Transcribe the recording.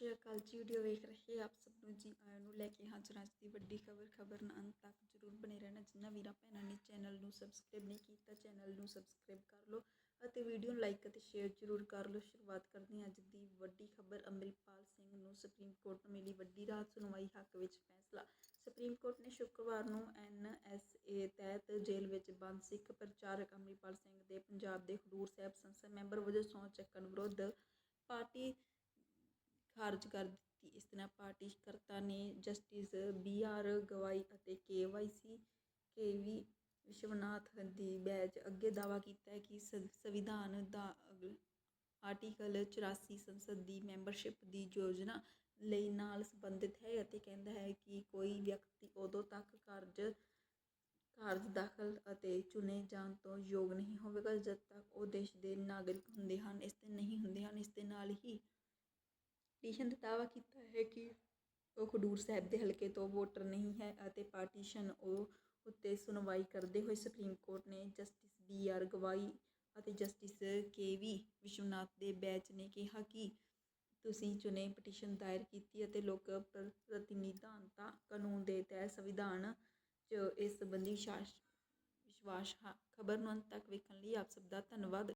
ਸ਼੍ਰੀ ਅਕਾਲ ਜੀ ਵੀਡੀਓ ਵੇਖ ਰਹੇ ਆਪ ਸਭ ਨੂੰ ਜੀ, ਆਇਆਂ ਨੂੰ ਲੈ ਕੇ ਹਾਜ਼ਰ ਅੱਜ ਦੀ ਵੱਡੀ ਖਬਰ ਖਬਰ ਨਾਲ ਅੰਤ ਤੱਕ ਜਰੂਰ ਬਨੇ ਰਹਿਣਾ। ਜਿਨ੍ਹਾਂ ਵੀਰਾਂ ਭੈਣਾਂ ਨੇ ਚੈਨਲ ਨੂੰ ਸਬਸਕ੍ਰਾਈਬ ਨਹੀਂ ਕੀਤਾ ਚੈਨਲ ਨੂੰ ਸਬਸਕ੍ਰਾਈਬ ਕਰ ਲਓ ਅਤੇ ਵੀਡੀਓ ਨੂੰ ਲਾਈਕ ਅਤੇ ਸ਼ੇਅਰ ਜਰੂਰ ਕਰ ਲਓ। ਸ਼ੁਰੂਆਤ ਕਰਦੇ ਹਾਂ ਅੱਜ ਦੀ ਵੱਡੀ ਖਬਰ, ਅੰਮ੍ਰਿਤਪਾਲ ਸਿੰਘ ਨੂੰ ਸੁਪਰੀਮ ਕੋਰਟ ਨੂੰ ਮਿਲੀ ਵੱਡੀ ਰਾਹਤ ਸੁਣਵਾਈ, ਹੱਕ ਵਿੱਚ ਫੈਸਲਾ। ਸੁਪਰੀਮ ਕੋਰਟ ਨੇ ਸ਼ੁੱਕਰਵਾਰ ਨੂੰ ਐਨਐਸਏ ਤਹਿਤ ਜੇਲ੍ਹ ਵਿੱਚ ਬੰਦ ਸਿੱਖ ਪ੍ਰਚਾਰਕ ਅੰਮ੍ਰਿਤਪਾਲ ਸਿੰਘ ਦੇ ਪੰਜਾਬ ਦੇ ਖਡੂਰ ਸਾਹਿਬ ਸੰਸਦ ਮੈਂਬਰ ਵਜੋਂ ਸਹੁੰ ਚੱਕਣ ਵਿਰੁੱਧ ਪਾਰਟੀ ਖਾਰਜ ਕਰ ਦਿੱਤੀ। ਇਸ ਤਰ੍ਹਾਂ ਪਾਰਟੀ ਕਰਤਾ ਨੇ ਜਸਟਿਸ ਬੀ ਆਰ ਗਵਾਈ ਅਤੇ K Y C, K V Vishwanathan ਦੀ ਬੈਚ ਅੱਗੇ ਦਾਅਵਾ ਕੀਤਾ ਹੈ ਕਿ ਸੰਵ- ਸੰਵਿਧਾਨ ਦਾ ਆਰਟੀਕਲ 84 ਸੰਸਦ ਦੀ ਮੈਂਬਰਸ਼ਿਪ ਦੀ ਯੋਜਨਾ ਲਈ ਨਾਲ ਸੰਬੰਧਿਤ ਹੈ ਅਤੇ ਕਹਿੰਦਾ ਹੈ ਕਿ ਕੋਈ ਵਿਅਕਤੀ ਉਦੋਂ ਤੱਕ ਕਾਰਜ ਕਾਰਜ ਦਾਖਲ ਅਤੇ ਚੁਣੇ ਜਾਣ ਤੋਂ ਯੋਗ ਨਹੀਂ ਹੋਵੇਗਾ, ਜਦ ਤੱਕ ਉਹ ਦੇਸ਼ ਦੇ ਨਾਗਰਿਕ ਹੁੰਦੇ ਹਨ। ਇਸ ਤੇ ਨਹੀਂ ਹੁੰਦੇ ਹਨ, ਇਸ ਦੇ ਨਾਲ ਹੀ ਪਟੀਸ਼ਨ ਦਾ ਦਾਅਵਾ ਕੀਤਾ ਹੈ ਕਿ ਉਹ ਖਡੂਰ ਸਾਹਿਬ ਦੇ ਹਲਕੇ ਤੋਂ ਵੋਟਰ ਨਹੀਂ ਹੈ ਅਤੇ ਪਾਰਟੀਸ਼ਨ ਉਹ ਉੱਤੇ ਸੁਣਵਾਈ ਕਰਦੇ ਹੋਏ ਸੁਪਰੀਮ ਕੋਰਟ ਨੇ ਜਸਟਿਸ ਬੀ ਆਰ ਗਵਾਈ ਅਤੇ ਜਸਟਿਸ ਕੇ ਵੀ ਵਿਸ਼ਵਨਾਥ ਦੇ ਬੈਚ ਨੇ ਕਿਹਾ ਕਿ ਤੁਸੀਂ ਚੁਣੇ ਪਟੀਸ਼ਨ ਦਾਇਰ ਕੀਤੀ ਅਤੇ ਲੋਕ ਪ੍ਰ- ਕਾਨੂੰਨ ਦੇ ਤਹਿਤ ਸੰਵਿਧਾਨ 'ਚ ਇਸ ਸੰਬੰਧੀ ਵਿਸ਼ਵਾਸ ਵਿਸ਼ਵਾਸ ਖਬਰ ਨੂੰ ਅੰਤ ਤੱਕ ਵੇਖਣ ਲਈ ਆਪ ਸਭ ਦਾ ਧੰਨਵਾਦ।